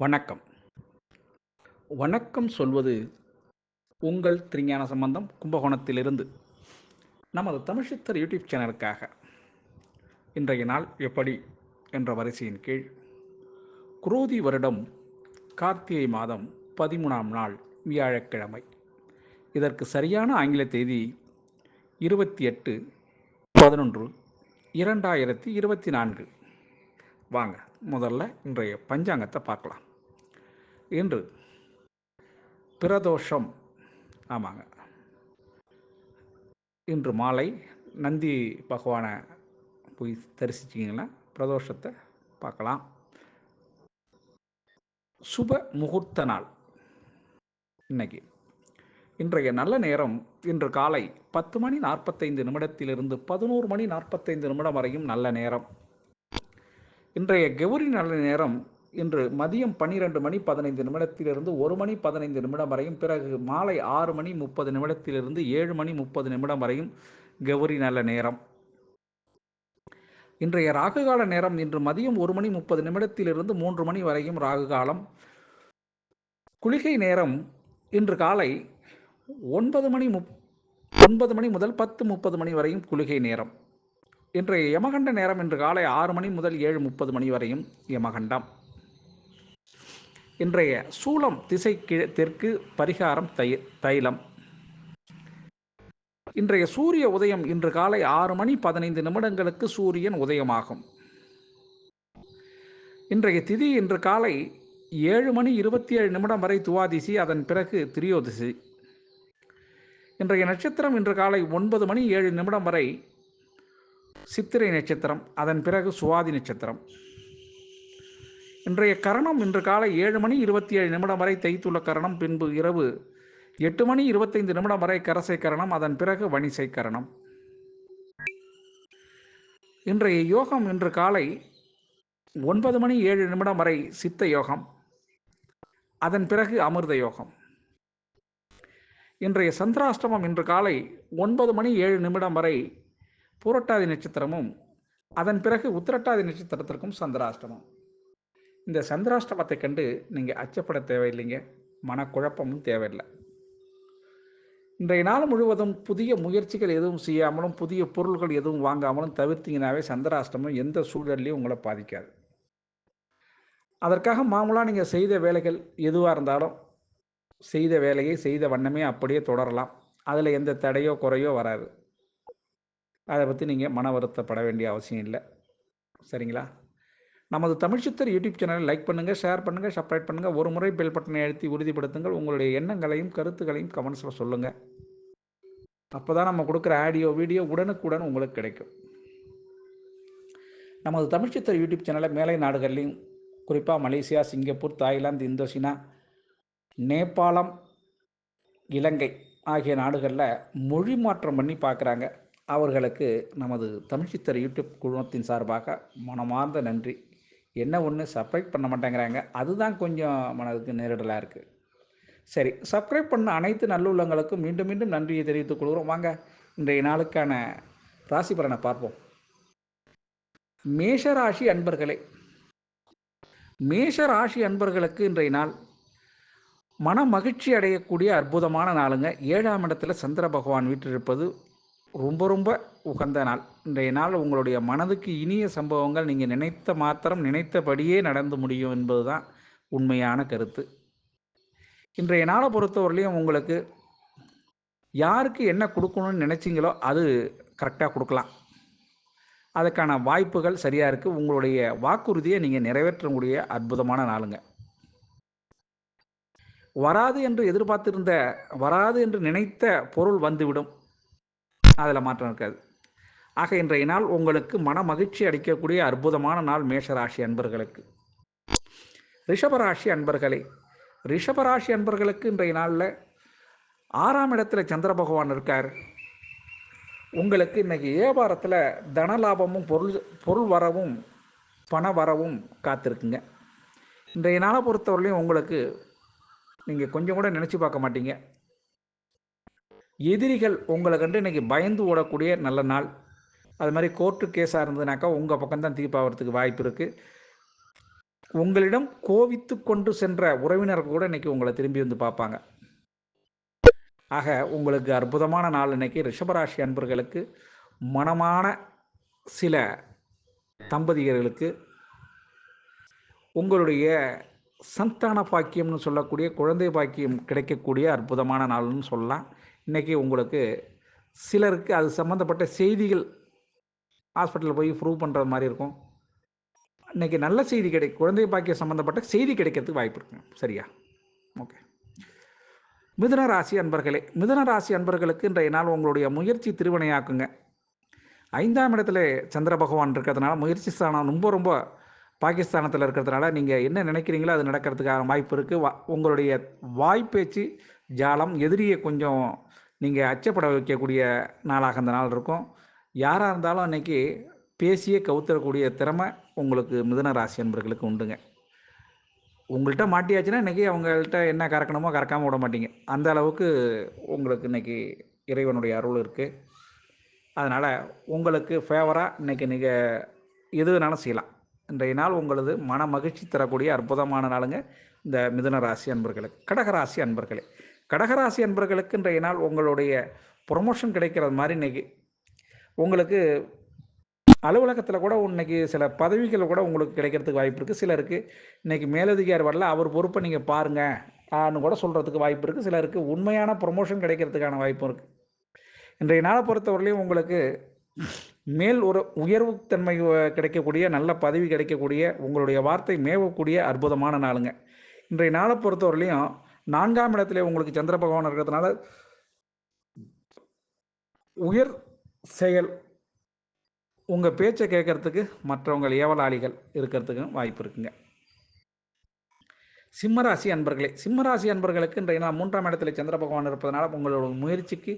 வணக்கம். வணக்கம் சொல்வது உங்கள் திருஞான சம்பந்தம் கும்பகோணத்திலிருந்து நமது தமிழ்ச்சித்தர் யூடியூப் சேனலுக்காக. இன்றைய நாள் எப்படி என்ற வரிசையின் கீழ் குரோதி வருடம் கார்த்திகை மாதம் பதிமூணாம் நாள் வியாழக்கிழமை. இதற்கு சரியான ஆங்கில தேதி இருபத்தி எட்டு பதினொன்று இரண்டாயிரத்தி இருபத்தி நான்கு. வாங்க முதல்ல இன்றைய பஞ்சாங்கத்தை பார்க்கலாம். இன்று பிரதோஷம். ஆமாங்க. இன்று மாலை நந்தி பகவானை போய் தரிசிச்சிங்கன்னா பிரதோஷத்தை பார்க்கலாம். சுப முகூர்த்த நாள் இன்னைக்கு. இன்றைய நல்ல நேரம் இன்று காலை பத்து மணி நாற்பத்தைந்து நிமிடத்திலிருந்து பதினோரு மணி நாற்பத்தைந்து நிமிடம் வரையும் நல்ல நேரம். இன்றைய கௌரி நல்ல நேரம் இன்று மதியம் பன்னிரெண்டு மணி பதினைந்து நிமிடத்திலிருந்து ஒரு மணி பதினைந்து நிமிடம் வரையும் பிறகு மாலை ஆறு மணி முப்பது நிமிடத்திலிருந்து ஏழு மணி முப்பது நிமிடம் வரையும் கௌரி நல்ல நேரம். இன்றைய ராகுகால நேரம் இன்று மதியம் ஒரு மணி முப்பது நிமிடத்திலிருந்து மூன்று மணி வரையும் ராகு காலம். குளிகை நேரம் இன்று காலை ஒன்பது மணி முப் ஒன்பது மணி முதல் பத்து முப்பது மணி வரையும் குளிகை நேரம். இன்றைய யமகண்ட நேரம் இன்று காலை ஆறு மணி முதல் ஏழு முப்பது மணி வரையும் யமகண்டம். இன்றைய சூலம் திசை கிழ தெற்கு பரிகாரம் தை தைலம். இன்றைய சூரிய உதயம் இன்று காலை ஆறு மணி பதினைந்து நிமிடங்களுக்கு சூரியன் உதயமாகும். இன்றைய திதி இன்று காலை ஏழு மணி இருபத்தி ஏழு நிமிடம் வரை துவாதிசி அதன் பிறகு திரியோதிசி. இன்றைய நட்சத்திரம் இன்று காலை ஒன்பது மணி ஏழு நிமிடம் வரை சித்திரை நட்சத்திரம் அதன் பிறகு சுவாதி நட்சத்திரம். இன்றைய கரணம் இன்று காலை ஏழு மணி இருபத்தி ஏழு நிமிடம் வரை தைத்துள்ள கரணம் பின்பு இரவு எட்டு மணி இருபத்தைந்து நிமிடம் வரை கரசை கரணம் அதன் பிறகு வணிசை கரணம். இன்றைய யோகம் இன்று காலை ஒன்பது மணி ஏழு நிமிடம் வரை சித்த யோகம் அதன் பிறகு அமிர்த யோகம். இன்றைய சந்திராஷ்டமம் இன்று காலை ஒன்பது மணி ஏழு நிமிடம் வரை பூரட்டாதி நட்சத்திரமும் அதன் பிறகு உத்திரட்டாதி நட்சத்திரத்திற்கும் சந்திராஷ்டமம். இந்த சந்திராஷ்டமத்தை கண்டு நீங்கள் அச்சப்பட தேவையில்லைங்க. மனக்குழப்பமும் தேவையில்லை. இன்றைய நாள் முழுவதும் புதிய முயற்சிகள் எதுவும் செய்யாமலும் புதிய பொருள்கள் எதுவும் வாங்காமலும் தவிர்த்தீங்கனாவே சந்திராஷ்டமம் எந்த சூழல்லையும் உங்களை பாதிக்காது. அதற்காக மாமூலாக நீங்கள் செய்த வேலைகள் எதுவாக இருந்தாலும் செய்த வேலையை செய்த வண்ணமே அப்படியே தொடரலாம். அதில் எந்த தடையோ குறையோ வராது. அதை பற்றி நீங்கள் மன வருத்தப்பட வேண்டிய அவசியம் இல்லை. சரிங்களா? நமது தமிழ்ச்சித்தர் யூடியூப் சேனலை லைக் பண்ணுங்கள் ஷேர் பண்ணுங்கள் சப்ஸ்கிரைப் பண்ணுங்கள் ஒரு முறை பெல் பட்டனை அழுத்தி உறுதிப்படுத்துங்கள். உங்களுடைய எண்ணங்களையும் கருத்துக்களையும் கமெண்ட்ஸில் சொல்லுங்கள் அப்போ தான் நம்ம கொடுக்குற ஆடியோ வீடியோ உடனுக்குடன் உங்களுக்கு கிடைக்கும். நமது தமிழ் சித்தர் யூடியூப் சேனலை மேலை நாடுகள்லையும் குறிப்பாக மலேசியா சிங்கப்பூர் தாய்லாந்து இந்தோசினா நேபாளம் இலங்கை ஆகிய நாடுகளில் மொழி மாற்றம் பண்ணி பார்க்குறாங்க அவர்களுக்கு நமது தமிழ்ச்சித்தர் யூடியூப் குழுமத்தின் சார்பாக மனமார்ந்த நன்றி. என்ன ஒன்று சப்ஸ்கிரைப் பண்ண மாட்டேங்கிறாங்க. அதுதான் கொஞ்சம் மனதுக்கு நேரிடலாக இருக்குது சரி சப்ஸ்கிரைப் பண்ண அனைத்து நல்லுள்ளங்களுக்கும் மீண்டும் மீண்டும் நன்றியை தெரிவித்துக் கொள்கிறோம். வாங்க இன்றைய நாளுக்கான ராசி பலனை பார்ப்போம். மேஷராசி அன்பர்களே மேஷ ராசி அன்பர்களுக்கு இன்றைய நாள் மன மகிழ்ச்சி அடையக்கூடிய அற்புதமான நாளுங்க. ஏழாம் இடத்துல சந்திர பகவான் வீற்றிருப்பது ரொம்ப ரொம்ப உகந்த நாள். இன்றைய நாள் உங்களுடைய மனதுக்கு இனிய சம்பவங்கள் நீங்கள் நினைத்த மாத்திரம் நினைத்தபடியே நடந்து முடியும் என்பது தான் உண்மையான கருத்து. இன்றைய நாளை பொறுத்தவரையிலையும் உங்களுக்கு யாருக்கு என்ன கொடுக்கணும்னு நினச்சிங்களோ அது கரெக்டாக கொடுக்கலாம். அதுக்கான வாய்ப்புகள் சரியாக இருக்குது உங்களுடைய வாக்குறுதியை நீங்கள் நிறைவேற்றக்கூடிய அற்புதமான நாளுங்க. வராது என்று எதிர்பார்த்திருந்த வராது என்று நினைத்த பொருள் வந்துவிடும். அதில் மாற்றம் இருக்காது. ஆக இன்றைய நாள் உங்களுக்கு மன மகிழ்ச்சி அளிக்கக்கூடிய அற்புதமான நாள் மேஷராசி அன்பர்களுக்கு. ரிஷபராசி அன்பர்களே ரிஷபராசி அன்பர்களுக்கு இன்றைய நாளில் ஆறாம் இடத்துல சந்திர பகவான் இருக்கார். உங்களுக்கு இன்றைக்கி வியாபாரத்தில் தனலாபமும் பொருள் பொருள் வரவும் பண வரவும் காத்திருக்குங்க. இன்றைய நாளை பொறுத்தவரையிலையும் உங்களுக்கு நீங்கள் கொஞ்சம் கூட நினச்சி பார்க்க மாட்டீங்க. எதிரிகள் உங்களை கண்டு இன்றைக்கி பயந்து ஓடக்கூடிய நல்ல நாள். அது மாதிரி கோர்ட்டு கேஸாக இருந்ததுனாக்கா உங்கள் பக்கம் தான் தீர்ப்பாகிறதுக்கு வாய்ப்பு இருக்குது உங்களிடம் கோவித்து கொண்டு சென்ற உறவினர் கூட இன்னைக்கு உங்களை திரும்பி வந்து பார்ப்பாங்க. ஆக உங்களுக்கு அற்புதமான நாள் இன்றைக்கி ரிஷபராசி அன்பர்களுக்கு மனமான சில தம்பதியர்களுக்கு உங்களுடைய சந்தான பாக்கியம்னு சொல்லக்கூடிய குழந்தை பாக்கியம் கிடைக்கக்கூடிய அற்புதமான நாள்னு சொல்லலாம். இன்றைக்கி உங்களுக்கு சிலருக்கு அது சம்மந்தப்பட்ட செய்திகள் ஹாஸ்பிட்டலில் போய் ப்ரூவ் பண்ணுற மாதிரி இருக்கும். இன்றைக்கி நல்ல செய்தி கிடை குழந்தை பாக்கியம் சம்மந்தப்பட்ட செய்தி கிடைக்கிறதுக்கு வாய்ப்பு இருக்குங்க சரியா? ஓகே மிதுன ராசி அன்பர்களே மிதுன ராசி அன்பர்களுக்கு இன்றைய நாள் உங்களுடைய முயற்சி திருவினையாக்குங்க. ஐந்தாம் இடத்துல சந்திர பகவான் இருக்கிறதுனால முயற்சி ஸ்தானம் ரொம்ப ரொம்ப பாகிஸ்தானத்தில் இருக்கிறதுனால நீங்கள் என்ன நினைக்கிறீங்களோ அது நடக்கிறதுக்கான வாய்ப்பு இருக்குது வா உங்களுடைய வாய்ப்பேச்சு ஜாலம் எதிரியை கொஞ்சம் நீங்கள் அச்சப்பட வைக்கக்கூடிய நாளாக அந்த நாள் இருக்கும். யாராக இருந்தாலும் அன்றைக்கி பேசியே கவுத்தரக்கூடிய திறமை உங்களுக்கு மிதன ராசி அன்பர்களுக்கு உண்டுங்க. உங்கள்கிட்ட மாட்டியாச்சுன்னா இன்றைக்கி அவங்கள்ட்ட என்ன கறக்கணுமோ கறக்காமல் விட மாட்டீங்க. அந்த அளவுக்கு உங்களுக்கு இன்றைக்கி இறைவனுடைய அருள் இருக்குது அதனால் உங்களுக்கு ஃபேவராக இன்றைக்கி நீங்கள் எது வேணாலும் செய்யலாம். இன்றைய நாள் உங்களது மன மகிழ்ச்சி தரக்கூடிய அற்புதமான நாளுங்க இந்த மிதுன ராசி அன்பர்களுக்கு கடகராசி அன்பர்களே. கடகராசி அன்பர்களுக்கு இன்றைய நாள் உங்களுடைய ப்ரொமோஷன் கிடைக்கிறது மாதிரி இன்னைக்கு. உங்களுக்கு அலுவலகத்தில் கூட இன்னைக்கு சில பதவிகள் கூட உங்களுக்கு கிடைக்கிறதுக்கு வாய்ப்பு இருக்குது சிலருக்கு இன்றைக்கி மேலதிகாரி வரல அவர் பொறுப்பை நீங்கள் பாருங்கள் ஆன்னு கூட சொல்கிறதுக்கு வாய்ப்பு இருக்குது சிலருக்கு உண்மையான ப்ரொமோஷன் கிடைக்கிறதுக்கான வாய்ப்பும் இருக்குது இன்றைய நாளை பொறுத்தவரையிலையும் உங்களுக்கு மேல் ஒரு உயர்வு தன்மை கிடைக்கக்கூடிய நல்ல பதவி கிடைக்கக்கூடிய உங்களுடைய வார்த்தை மேவக்கூடிய அற்புதமான நாளுங்க. இன்றைய நாளை பொறுத்தவரையிலையும் நான்காம் இடத்துல உங்களுக்கு சந்திர பகவான் இருக்கிறதுனால உயர் செயல் உங்கள் பேச்சை கேட்கறதுக்கு மற்றவங்க ஏவலாளிகள் இருக்கிறதுக்கும் வாய்ப்பு இருக்குங்க. சிம்மராசி அன்பர்களே சிம்மராசி அன்பர்களுக்கு இன்றைய நாள் மூன்றாம் இடத்துல சந்திர பகவான் இருப்பதனால உங்களோட முயற்சிக்கு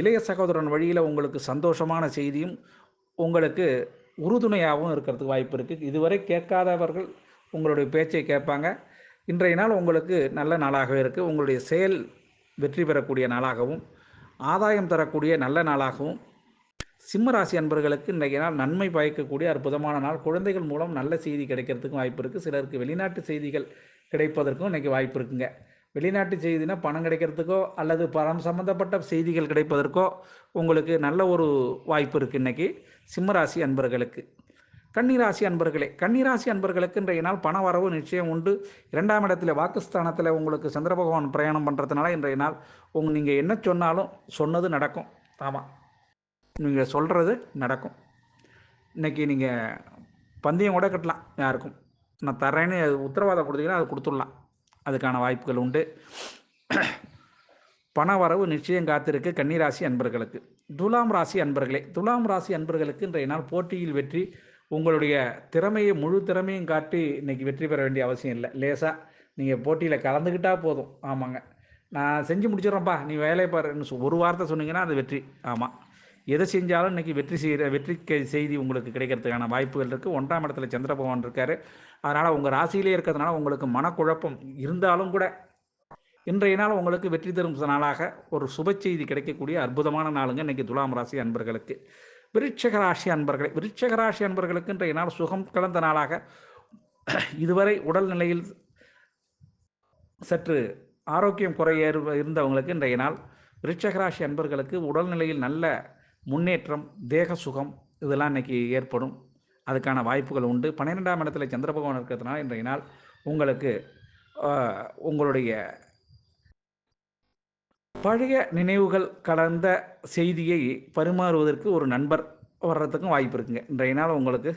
இளைய சகோதரன் வழியில் உங்களுக்கு சந்தோஷமான செய்தியும் உங்களுக்கு உறுதுணையாகவும் இருக்கிறதுக்கு வாய்ப்பு இருக்குது இதுவரை கேட்காதவர்கள் உங்களுடைய பேச்சை கேட்பாங்க. இன்றைய நாள் உங்களுக்கு நல்ல நாளாகவே இருக்குது உங்களுடைய செயல் வெற்றி பெறக்கூடிய நாளாகவும் ஆதாயம் தரக்கூடிய நல்ல நாளாகவும் சிம்மராசி அன்பர்களுக்கு இன்றைய நாள் நன்மை பயக்கக்கூடிய அற்புதமான நாள். குழந்தைகள் மூலம் நல்ல செய்தி கிடைக்கிறதுக்கும் வாய்ப்பு இருக்குது சிலருக்கு வெளிநாட்டு செய்திகள் கிடைப்பதற்கும் இன்றைக்கி வாய்ப்பு இருக்குங்க. வெளிநாட்டு செய்தினா பணம் கிடைக்கிறதுக்கோ அல்லது பணம் சம்மந்தப்பட்ட செய்திகள் கிடைப்பதற்கோ உங்களுக்கு நல்ல ஒரு வாய்ப்பு இருக்குது இன்றைக்கி. சிம்மராசி அன்பர்களுக்கு. கன்னிராசி அன்பர்களே கன்னிராசி அன்பர்களுக்கு இன்றைய நாள் பண வரவு நிச்சயம் உண்டு. இரண்டாம் இடத்துல வாக்குஸ்தானத்தில் உங்களுக்கு சந்திர பகவான் பிரயாணம் பண்ணுறதுனால இன்றைய நாள் உங்க நீங்கள் என்ன சொன்னாலும் சொன்னது நடக்கும். ஆமாம் நீங்கள் சொல்கிறது நடக்கும். இன்றைக்கி நீங்கள் பந்தயம் கூட கட்டலாம் யாருக்கும். நான் தரேன்னு உத்தரவாதம் கொடுத்தீங்கன்னா அது கொடுத்துடலாம். அதுக்கான வாய்ப்புகள் உண்டு. பண வரவு நிச்சயம் காத்திருக்கு கன்னிராசி அன்பர்களுக்கு. துலாம் ராசி அன்பர்களே துலாம் ராசி அன்பர்களுக்கு இன்றைய நாள் போட்டியில் வெற்றி உங்களுடைய திறமையை முழு திறமையும் காட்டி இன்றைக்கி வெற்றி பெற வேண்டிய அவசியம் இல்லை. லேசாக நீங்கள் போட்டியில் கலந்துக்கிட்டால் போதும். ஆமாங்க. நான் செஞ்சு முடிச்சிடறேன்ப்பா. நீ வேலையை பாருன்னு சொ- ஒரு வார்த்தை சொன்னீங்கன்னா அது வெற்றி. ஆமாம் எதை செஞ்சாலும் இன்றைக்கி வெற்றி செய்கிற வெற்றி செய்தி உங்களுக்கு கிடைக்கிறதுக்கான வாய்ப்புகள் இருக்குது ஒன்றாம் இடத்துல சந்திரபகவான் இருக்கார். அதனால் உங்கள் ராசியிலே இருக்கிறதுனால உங்களுக்கு மனக்குழப்பம் இருந்தாலும் கூட இன்றைய நாள் உங்களுக்கு வெற்றி தரும் நாளாக ஒரு சுப செய்தி கிடைக்கக்கூடிய அற்புதமான நாளுங்க இன்னைக்கு துலாம் ராசி அன்பர்களுக்கு. விருட்சக ராசி விருட்சகராசி விருட்சக ராசி அன்பர்களுக்கு இன்றைய நாள் சுகம் கலந்த நாளாக இதுவரை உடல்நிலையில் சற்று ஆரோக்கியம் குறைய இருந்தவங்களுக்கு இன்றைய நாள் விருட்சக ராசி அன்பர்களுக்கு உடல்நிலையில் நல்ல முன்னேற்றம் தேக சுகம் இதெல்லாம் இன்னைக்கு ஏற்படும். அதுக்கான வாய்ப்புகள் உண்டு. பன்னிரெண்டாம் இடத்துல சந்திர பகவான் இருக்கிறதுனால இன்றைய நாள் உங்களுக்கு உங்களுடைய பழைய நினைவுகள் கலந்த செய்தியை பரிமாறுவதற்கு ஒரு நண்பர் வர்றதுக்கும் வாய்ப்பு இருக்குங்க. இன்றைய நாள் உங்களுக்கு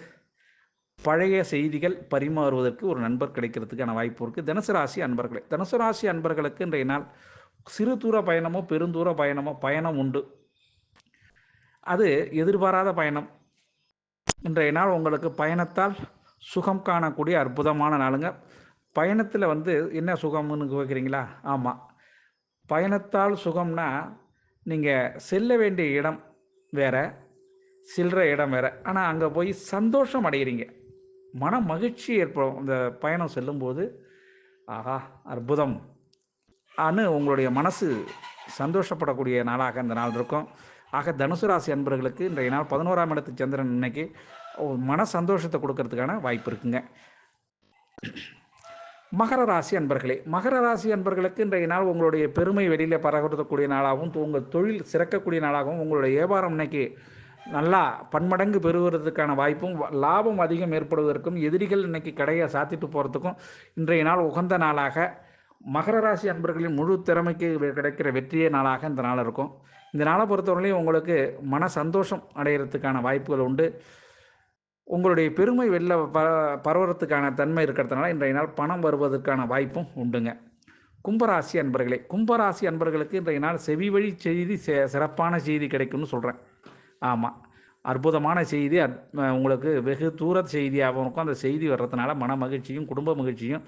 பழைய செய்திகள் பரிமாறுவதற்கு ஒரு நண்பர் கிடைக்கிறதுக்கான வாய்ப்பு இருக்குது தனுசு ராசி அன்பர்களே தனுசு ராசி அன்பர்களுக்கு இன்றைய நாள் சிறு தூர பயணமோ பெருந்தூர பயணமோ பயணம் உண்டு. அது எதிர்பாராத பயணம். இன்றைய நாள் உங்களுக்கு பயணத்தால் சுகம் காணக்கூடிய அற்புதமான நாளுங்க. பயணத்தில் வந்து என்ன சுகம்னு கேட்குறீங்களா ஆமாம் பயணத்தால் சுகம்னா நீங்கள் செல்ல வேண்டிய இடம் வேற செல்கிற இடம் வேற. ஆனால் அங்கே போய் சந்தோஷம் அடைகிறீங்க மன மகிழ்ச்சி ஏற்படும். இந்த பயணம் செல்லும்போது ஆஹா அற்புதம். ஆன்னு உங்களுடைய மனசு சந்தோஷப்படக்கூடிய நாளாக இந்த நாள் இருக்கும். ஆக தனுசு ராசி அன்பர்களுக்கு இன்றைய நாள் பதினோராம் இடத்து சந்திரன் இன்னைக்கு மன சந்தோஷத்தை கொடுக்கறதுக்கான வாய்ப்பு இருக்குங்க. மகர ராசி அன்பர்களே மகர ராசி அன்பர்களுக்கு இன்றைய நாள் உங்களுடைய பெருமை வெளியில் பரவக்கூடிய நாளாகவும் உங்கள் தொழில் சிறக்கக்கூடிய நாளாகவும் உங்களுடைய வியாபாரம் இன்னைக்கு நல்லா பன்மடங்கு பெறுவதற்கான வாய்ப்பும் லாபம் அதிகம் ஏற்படுவதற்கும் எதிரிகள் இன்னைக்கு கடையை சாத்திட்டு போகிறதுக்கும் இன்றைய நாள் உகந்த நாளாக. மகர ராசி அன்பர்களின் முழு திறமைக்கு வெ- கிடைக்கிற வெற்றியே நாளாக இந்த நாள் இருக்கும். இந்த நாளை பொறுத்தவரையிலையும் உங்களுக்கு மன சந்தோஷம் அடைகிறதுக்கான வாய்ப்புகள் உண்டு. உங்களுடைய பெருமை வெளில ப பரவறதுக்கான தன்மை இருக்கிறதுனால இன்றைய நாள் பணம் வருவதற்கான வாய்ப்பும் உண்டுங்க. கும்பராசி அன்பர்களே கும்பராசி அன்பர்களுக்கு இன்றைய நாள் செவி வழி செய்தி சிறப்பான செய்தி கிடைக்கும்னு சொல்கிறேன் ஆமாம் அற்புதமான செய்தி உங்களுக்கு வெகு தூர செய்தியாகவும் இருக்கும். அந்த செய்தி வர்றதுனால மன மகிழ்ச்சியும் குடும்ப மகிழ்ச்சியும்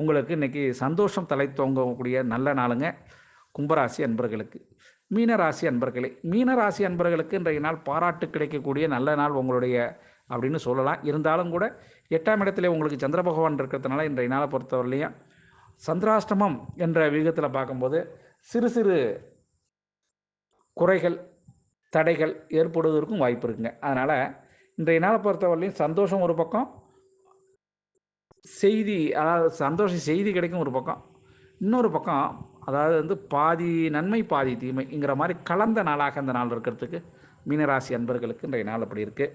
உங்களுக்கு இன்றைக்கி சந்தோஷம் தலை தோங்கக்கூடிய நல்ல நாளுங்க கும்பராசி அன்பர்களுக்கு. மீனராசி அன்பர்களே மீனராசி அன்பர்களுக்கு இன்றைய நாள் பாராட்டு கிடைக்கக்கூடிய நல்ல நாள் உங்களுடைய அப்படின்னு சொல்லலாம். இருந்தாலும் கூட எட்டாம் இடத்துல உங்களுக்கு சந்திர பகவான் இருக்கிறதுனால இன்றைய நாளை பொறுத்தவரையிலையும் சந்திராஷ்டமம் என்ற விகிதத்தில் பார்க்கும்போது சிறு சிறு குறைகள் தடைகள் ஏற்படுவதற்கும் வாய்ப்பு இருக்குங்க. அதனால் இன்றைய நாளை பொறுத்தவரையிலையும் சந்தோஷம் ஒரு பக்கம் செய்தி அதாவது சந்தோஷ செய்தி கிடைக்கும் ஒரு பக்கம். இன்னொரு பக்கம் அதாவது வந்து பாதி நன்மை பாதி தீமைங்கிற மாதிரி கலந்த நாளாக இந்த நாள் இருக்கிறதுக்கு மீனராசி அன்பர்களுக்கு இன்றைய நாள் அப்படி இருக்குது